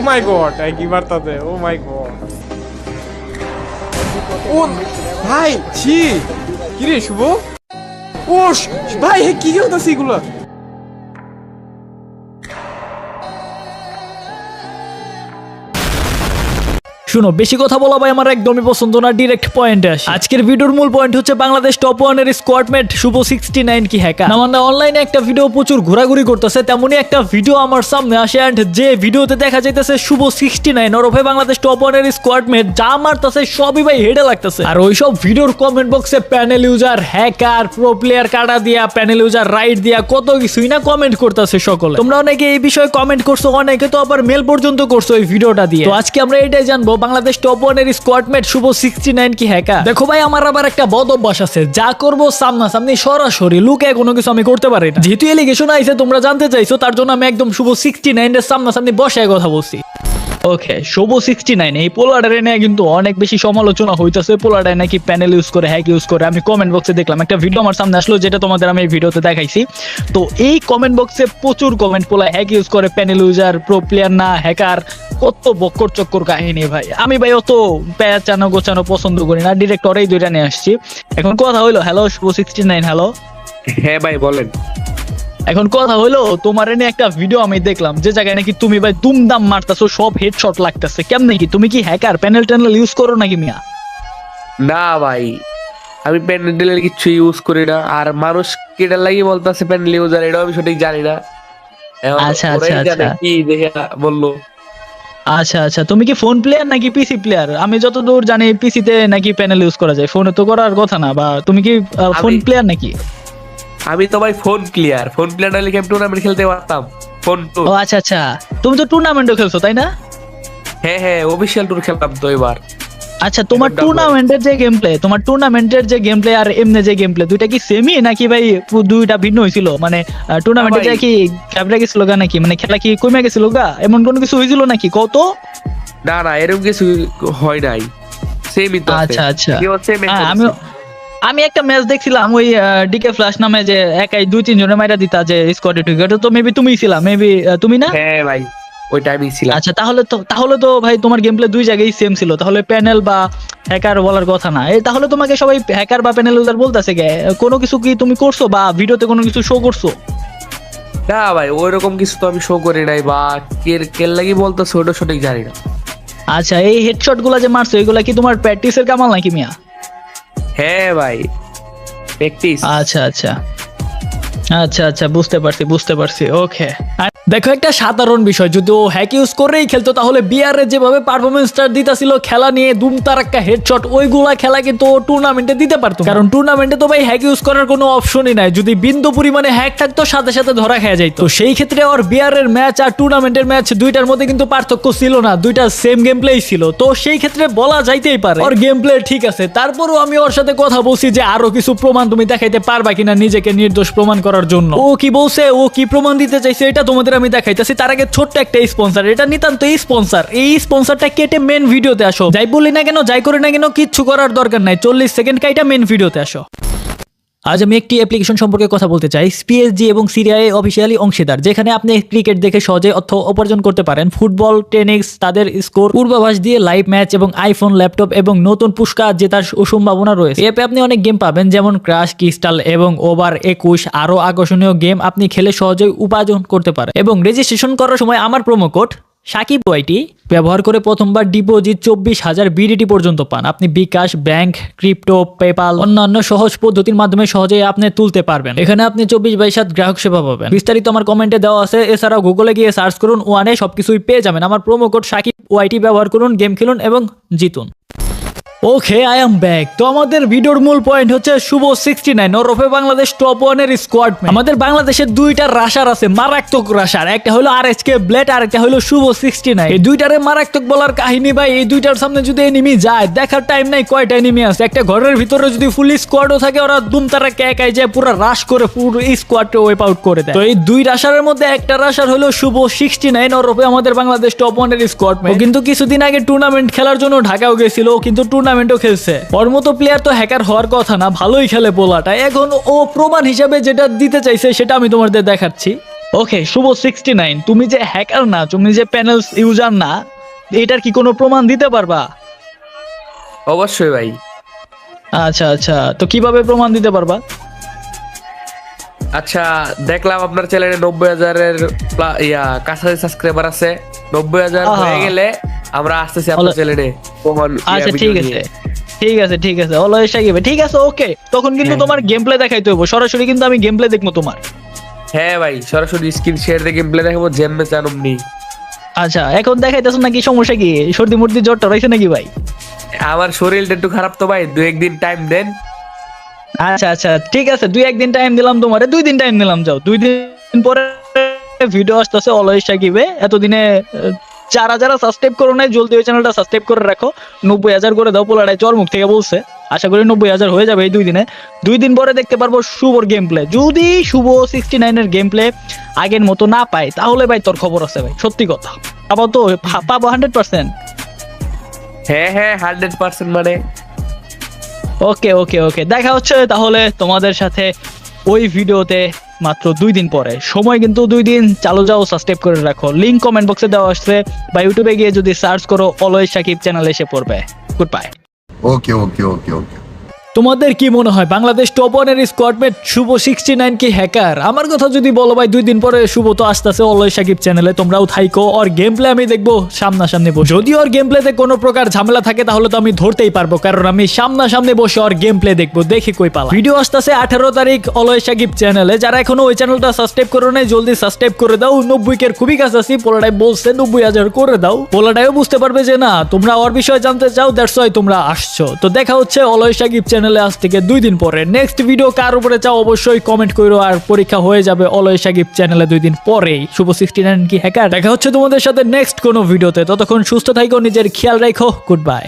মাই god একই বার্তাতে ও মাই god ও, ভাই, ছি। কি রে শুভ? ও, শ- ভাই এ কি করতেছে এগুলো? শুনো, বেশি কথা বলা ভাই আমার একদমই পছন্দ না ডিরেক্ট পয়েন্টে আসি। আজকের ভিডিওর মূল পয়েন্ট হচ্ছে বাংলাদেশ টপ ওয়ানের স্কোয়াডমেট শুভ সিক্সটি নাইন কি হ্যাকা মানে অনলাইনে একটা ভিডিও প্রচুর ঘোরাঘুরি করতেছে, তেমনই একটা ভিডিও আমার সামনে আসে অ্যান্ড যে ভিডিওতে দেখা যাইতেছে শুভ সিক্সটি নাইন ওরফে বাংলাদেশ টপ ওয়ানের স্কোয়াডমেট যা মারতেছে, সবই ভাই হেডে লাগতেছে। আর ওইসব ভিডিওর কমেন্ট বক্সে panel user hacker pro player কাটা দিয়া প্যানেল ইউজার রাইট দিয়া, কত কিছুই না কমেন্ট করতেছে সকলে। তোমরা অনেকে এই বিষয়ে কমেন্ট করছ, অনেকে তো আবার মেল পর্যন্ত করছ এই ভিডিওটা দিয়ে। তো আজকে আমরা এটাই জানব বাংলাদেশ টপ ওয়ানের স্কোয়াডমেট শুভ সিক্সটি নাইন কি হ্যাকা দেখো ভাই, আমার আবার একটা বদ অভ্যাস আছে। যা করব সামনা সামনি সরাসরি। লুকে কোনো কিছু আমি করতে পারি না। যেহেতু এলিগেশন আইছে, তোমরা জানতে চাইছো, তার জন্য আমি একদম শুভ সিক্সটি নাইন এর সামনাসামনি বসে কথা বলছি। ওকে শুভ সিক্সটি নাইন এই পোলাডারে নিয়ে কিন্তু অনেক বেশি সমালোচনা হইতেছে। পোলাডারে নাকি প্যানেল ইউজ করে হ্যাক ইউজ করে। আমি কমেন্ট বক্সে দেখলাম, একটা ভিডিও আমার সামনে আসলো, যেটা তোমাদের আমি এই ভিডিওতে দেখাইছি। তো এই কমেন্ট বক্সে প্রচুর কমেন্ট পোলা হ্যাক ইউজ করে প্যানেল ইউজার প্রো প্লেয়ার না হ্যাকার কত বক্কর চক্কর কাহিনী ভাই। আমি ভাই অত পেঁচানো গোছানো পছন্দ করি না ডিরেক্ট ওরাই দুইটা নিয়ে আসছি। এখন কথা হইল hello Shubho sixty nine hello হ্যাঁ ভাই, বলেন। এখন কথা হলো তোমার এনে একটা ভিডিও আমি দেখলাম যে জায়গায় নাকি তুমি ভাই দুমদাম মারতাছো সব হেডশট লাগতেছে। কেমনে কি? তুমি কি হ্যাকার প্যানেল ট্যানেল ইউজ করো নাকি মিয়া? না ভাই আমি প্যান্ডেলের কিছু ইউজ করি না আর মানুষ কেটার লাগি বলতেছে প্যান্ডেল ইউজার এটাও আমি সঠিক জানি না। আচ্ছা, আচ্ছা, আচ্ছা। কি দেখে বলল। আচ্ছা আচ্ছা তুমি কি ফোন প্লেয়ার নাকি পিসি প্লেয়ার আমি যতদূর জানি পিসিতে নাকি প্যানেল ইউজ করা যায় ফোনে তো করার কথা না বা তুমি কি ফোন প্লেয়ার নাকি? আমি তো ভাই ফোন প্লেয়ার ফোন প্লেয়ার হলে আমি টুর্নামেন্ট খেলতে পারতাম। ফোন টু ও আচ্ছা আচ্ছা। তুমি তো টুর্নামেন্টও খেলছো তাই না? হ্যাঁ হ্যাঁ অফিসিয়াল ট্যুর খেলতাম তো এবার। আচ্ছা তোমার টুর্নামেন্টের যে গেম প্লে তোমার টুর্নামেন্টের যে গেম প্লে আর এমনি যে গেম প্লে দুইটা কি সেমই নাকি ভাই দুইটা ভিন্ন হয়েছিল মানে টুর্নামেন্টে। যে কি ক্যাবরা গেছিল গা নাকি? মানে খেলা কি কমে গেছিল গা? এমন কোনো কিছু হয়েছিল নাকি? কত না না এরকম কিছু হয় নাই। সেমই তো আচ্ছা, আচ্ছা। কি হচ্ছে আমি আমি আমি একটা ম্যাচ দেখছিলাম ওই ডিকে ফ্ল্যাশ নামে যে একাই দুই তিন জনের মাইরা দিতা যে স্কোয়াডে ঢুকে। তো মেবি তুমিই ছিলা মেবি তুমি না? হ্যাঁ ভাই ওই টাইমই ছিলাম। আচ্ছা তাহলে তো তাহলে তো ভাই তোমার গেম প্লে দুই জায়গায় সেম ছিল। তাহলে প্যানেল বা হ্যাকার বলার কথা না। এই তাহলে তোমাকে সবাই হ্যাকার বা প্যানেল ইউজার বলতেছে গে কোনো কিছু কি তুমি করছ বা ভিডিওতে কোনো কিছু শো করছ? না ভাই ওই রকম কিছু তো আমি শো করি নাই বা কে কে লাগি বলতো ছোট সঠিক জানি না। আচ্ছা এই হেডশটগুলা যে মারছো এগুলা কি তোমার প্র্যাকটিসের কামাল নাকি মিয়া? হ্যাঁ ভাই প্র্যাকটিস আচ্ছা আচ্ছা। আচ্ছা আচ্ছা বুঝতে পারছি বুঝতে পারছি। ওকে দেখো, একটা সাধারণ বিষয়, যদি ও হ্যাক ইউজ করেই খেলতো, তাহলে বিয়ারে যেভাবে পারফরমেন্সটা দিতেছিল, খেলা নিয়ে দুম তার একটা হেডশট ওইগুলা খেলা কিন্তু ও টুর্নামেন্টে দিতে পারতো। কারণ টুর্নামেন্টে তো ভাই হ্যাক ইউজ করার কোনো অপশনই নাই। যদি বিন্দু পরিমাণে হ্যাক থাকতো, সাথে সাথে ধরা খেয়ে যাইতো। তো সেই ক্ষেত্রে ওর বিয়ারের ম্যাচ আর টুর্নামেন্টের ম্যাচ দুইটার মধ্যে কিন্তু পার্থক্য ছিল না, দুইটা সেম গেম প্লেই ছিল। তো সেই ক্ষেত্রে বলা যাইতেই পারে, ওর গেম প্লে ঠিক আছে। তারপরও আমি ওর সাথে কথা বলছি যে আরও কিছু প্রমাণ তুমি দেখাইতে পারবা কিনা নিজেকে নির্দোষ প্রমাণ করার জন্য। ও কি বলছে? ও কি প্রমাণ দিতে চাইছে? এটা তোমাদের আমি দেখাইতেছি, তার আগে ছোট্ট একটা স্পন্সর এটা নিতান্ত স্পন্সর এই স্পন্সরটা কেটে মেন ভিডিওতে আসো। যাই বলি না কেন, যাই করি না কেন, কিচ্ছু করার দরকার নাই। চল্লিশ সেকেন্ড কাইটা মেন ভিডিওতে আসো। আজ আমি একটি অ্যাপ্লিকেশন সম্পর্কে কথা বলতে চাই। পিএসজি এবং সিরিয়ায় অফিসিয়ালি অংশীদার, যেখানে আপনি ক্রিকেট দেখে সহজে অর্থ উপার্জন করতে পারেন। ফুটবল টেনিস তাদের স্কোর পূর্বাভাস দিয়ে লাইভ ম্যাচ এবং আইফোন ল্যাপটপ এবং নতুন পুরস্কার জেতার সম্ভাবনা রয়েছে। এতে আপনি অনেক গেম পাবেন, যেমন ক্রাশ ক্রিস্টাল এবং ওভার একুশ। আরও আকর্ষণীয় গেম আপনি খেলে সহজেই উপার্জন করতে পারেন। এবং রেজিস্ট্রেশন করার সময় আমার প্রোমো কোড সাকিব ওয়াইটি ব্যবহার করে প্রথমবার ডিপোজিট চব্বিশ হাজার বিডিটি পর্যন্ত পান। আপনি বিকাশ, ব্যাংক, ক্রিপ্টো পেপাল অন্যান্য সহজ পদ্ধতির মাধ্যমে সহজেই আপনি তুলতে পারবেন। এখানে আপনি চব্বিশ বাই সাত গ্রাহক সেবা পাবেন। বিস্তারিত আমার কমেন্টে দেওয়া আছে। এছাড়াও গুগলে গিয়ে সার্চ করুন ওয়ানে সবকিছুই পেয়ে যাবেন। আমার প্রোমো কোড সাকিব ওয়াইটি ব্যবহার করুন, গেম খেলুন এবং জিতুন। ওকে আই এম ব্যাক তো আমাদের ভিডিওর মূল পয়েন্ট হচ্ছে শুভ সিক্সটি নাইন ওরফে বাংলাদেশ টপ ওয়ানের স্কোয়াড আমাদের বাংলাদেশের দুইটা রাশার আছে, মারাত্মক রাশার একটা হলো আর এস কে আর একটা হলো শুভ সিক্সটি নাইন এই দুইটারে মারাত্মক বলার কাহিনী ভাই, এই দুইটার সামনে যদি এনিমি যায়, দেখার টাইম নাই, কয়টা এনিমি আছে? একটা ঘরের ভিতরে যদি ফুল স্কোয়াডও থাকে, ওরা দুম তারা একাই যায়, পুরো রাশ করে পুরো স্কোয়াডকে ওয়েপ আউট করে দেয়। তো এই দুই রাশারের মধ্যে একটা রাশার হলো শুভ সিক্সটি নাইন ওরফে আমাদের বাংলাদেশ টপ ওয়ানের স্কোয়াড কিন্তু কিছুদিন আগে টুর্নামেন্ট খেলার জন্য ঢাকাও গেছিল কিন্তু কিন্তু টুর্নামেন্টও খেলছে। ওর মতো প্লেয়ার তো হ্যাকার হওয়ার কথা না ভালোই খেলে পোলাটা এখন ও প্রমাণ হিসাবে যেটা দিতে চাইছে সেটা আমি তোমাদের দেখাচ্ছি। ওকে শুভ সিক্সটি নাইন তুমি যে হ্যাকার না তুমি যে প্যানেলস ইউজার না এটার কি কোনো প্রমাণ দিতে পারবা? অবশ্যই ভাই। আচ্ছা আচ্ছা। তো কীভাবে প্রমাণ দিতে পারবা? আচ্ছা দেখলাম আপনার চ্যানেলে নব্বই হাজারের ইয়া কাছাকাছি সাবস্ক্রাইবার আছে। নব্বই হাজার। হয়ে গেলে আমরা আসতেছি আপনার চ্যানেলে আচ্ছা ঠিক আছে। ঠিক আছে ঠিক আছে। অলওয়েজ সাকিবে ঠিক আছে ওকে। তখন কিন্তু হ্যাঁ। তোমার গেম প্লে দেখাইতে হইব। সরাসরি কিন্তু আমি গেম প্লে দেখব তোমার। হ্যাঁ ভাই সরাসরি স্ক্রিন শেয়ার দিয়ে গেম প্লে দেখাবো জেনমে চানুমনি আচ্ছা এখন দেখাইতেছো নাকি সমস্যা কি? সর্দি মর্দি জ্বর টরাইছে নাকি ভাই? আমার শরীরটা একটু খারাপ তো ভাই দু একদিন টাইম দেন। আচ্ছা আচ্ছা ঠিক আছে। দুই একদিন টাইম দিলাম তোমারে। দুই দিন টাইম দিলাম যাও। দুই দিন পরে ভিডিও আসতেছে অলওয়েজ সাকিবে এতদিনে যারা যারা সাবস্ক্রাইব করো নাই জলদি ওই চ্যানেলটা সাবস্ক্রাইব করে রাখো। নব্বই হাজার করে দাও পোলাটাই চর মুখ থেকে বলছে। আশা করি নব্বই হাজার হয়ে যাবে এই দুই দিনে। দুই দিন পরে দেখতে পারব শুভর গেম প্লে যদি শুভ সিক্সটি নাইনের গেম প্লে আগের মতো না পাই তাহলে ভাই তোর খবর আছে ভাই সত্যি কথা। পাবো তো পাবো হান্ড্রেড পার্সেন্ট হ্যাঁ হ্যাঁ হান্ড্রেড পার্সেন্ট মানে। ওকে ওকে ওকে। দেখা হচ্ছে তাহলে তোমাদের সাথে ওই ভিডিওতে মাত্র দুই দিন পরে। সময় কিন্তু দুই দিন, চালু যাও সাবস্ক্রাইব করে রাখো। লিঙ্ক কমেন্ট বক্সে দেওয়া আসছে। বা ইউটিউবে গিয়ে যদি সার্চ করো, অলওয়েজ সাকিব চ্যানেল এসে পড়বে। Good bye okay okay okay okay. তোমাদের কি মনে হয়, বাংলাদেশ টপ ওয়ানের স্কোয়াডমেট শুভ সিক্সটি নাইন কি হ্যাকার আমার কথা যদি বলো ভাই, দুই দিন পরে শুভ তো আসতেছে অলয় সাকিব চ্যানেলে তোমরাও থাইকো। ওর গেম প্লে আমি দেখব সামনাসামনি বসে। যদি ওর গেম প্লেতে কোনো প্রকার ঝামেলা থাকে, তাহলে তো আমি ধরতেই পারব, কারণ আমি সামনাসামনি বসে ওর গেম প্লে দেখব, দেখি কই পালা। ভিডিও আসতেছে আঠারো তারিখ অলয় সাকিব চ্যানেলে যারা এখনও ওই চ্যানেলটা সাবস্ক্রাইব করো নাই, জলদি সাবস্ক্রাইব করে দাও। নব্বই কের খুবই কাছে আছি পোলাটাই বলছে নব্বই হাজার করে দাও। পোলাটাইও বুঝতে পারবে যে না, তোমরা ওর বিষয়ে জানতে চাও দ্যাটস ওয়াই তোমরা আসছো। তো দেখা হচ্ছে অলয় সাকিব চ্যানেলে আজ থেকে দুই দিন পরে। নেক্সট ভিডিও কার উপরে চাও অবশ্যই কমেন্ট করো আর পরীক্ষা হয়ে যাবে অলয় সাকিব চ্যানেলে দুই দিন পরেই। শুভ সিক্সটি নাইন কি হ্যাকার দেখা হচ্ছে তোমাদের সাথে নেক্সট কোনো ভিডিওতে ততক্ষণ সুস্থ থাকো নিজের খেয়াল রাখো গুড বাই